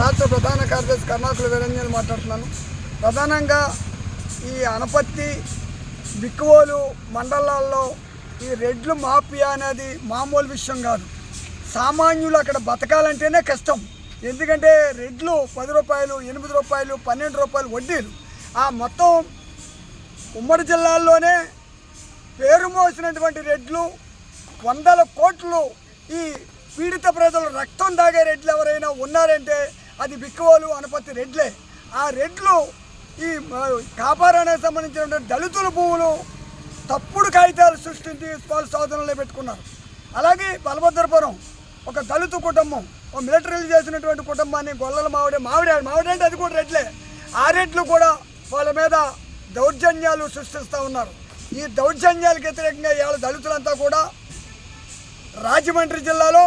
రాష్ట్ర ప్రధాన కార్యదర్శి కర్ణాకుల వీరంజన్ మాట్లాడుతున్నాను. ప్రధానంగా ఈ అనపత్తి బిక్కువోలు మండలాల్లో ఈ రెడ్లు మాఫియా అనేది మామూలు విషయం కాదు. సామాన్యులు అక్కడ బతకాలంటేనే కష్టం. ఎందుకంటే రెడ్లు పది రూపాయలు ఎనిమిది రూపాయలు పన్నెండు రూపాయలు వడ్డీలు. ఆ మొత్తం ఉమ్మడి జిల్లాల్లోనే పేరు మోసినటువంటి రెడ్లు వందల కోట్లు ఈ పీడిత ప్రజలు రక్తం తాగే రెడ్లు ఎవరైనా ఉన్నారంటే అది బిక్కువోలు అనపత్తి రెడ్లే. ఆ రెడ్లు ఈ కాపారానికి సంబంధించినటువంటి దళితుల భూములు తప్పుడు కాగితాలు సృష్టించి వాళ్ళ సాధనలో పెట్టుకున్నారు. అలాగే బలభద్రపురం ఒక దళిత కుటుంబం ఒక మిలిటరీలు చేసినటువంటి కుటుంబాన్ని గొల్లల మావిడే మావిడే మావిడే అంటే అది కూడా రెడ్లే. ఆ రెడ్లు కూడా వాళ్ళ మీద దౌర్జన్యాలు సృష్టిస్తూ ఉన్నారు. ఈ దౌర్జన్యాలకు వ్యతిరేకంగా ఇవాళ దళితులంతా కూడా రాజమండ్రి జిల్లాలో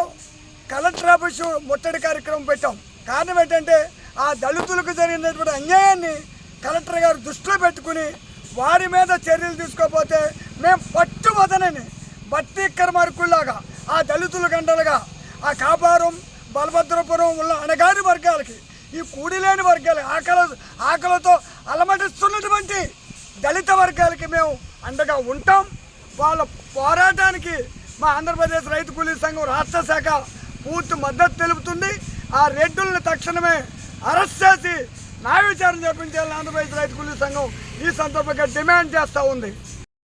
కలెక్టర్ ఆఫీసు ముట్టడి కార్యక్రమం పెట్టాం. కారణం ఏంటంటే ఆ దళితులకు జరిగినటువంటి అన్యాయాన్ని కలెక్టర్ గారు దృష్టిలో పెట్టుకుని వారి మీద చర్యలు తీసుకోకపోతే మేము పట్టుబదనని బట్టి కర్మార్కుల్లాగా ఆ దళితుల గంటలుగా ఆ కాపారం బలభద్రపురం ఉన్న అణగారి వర్గాలకి ఈ కూడిలేని వర్గాలు ఆకలి ఆకలితో అలమటిస్తున్నటువంటి దళిత వర్గాలకి మేము అండగా ఉంటాం. వాళ్ళ పోరాటానికి మా ఆంధ్రప్రదేశ్ రైతు కూలీ సంఘం రాష్ట్ర శాఖ పూర్తి మద్దతు తెలుపుతుంది. ఆ రెడ్డుల్ని తక్షణమే అరెస్ట్ చేసి న్యాయ విచారణ చేపించాలని ఆంధ్రప్రదేశ్ రైతు కూలీ సంఘం ఈ సందర్భంగా డిమాండ్ చేస్తూ ఉంది.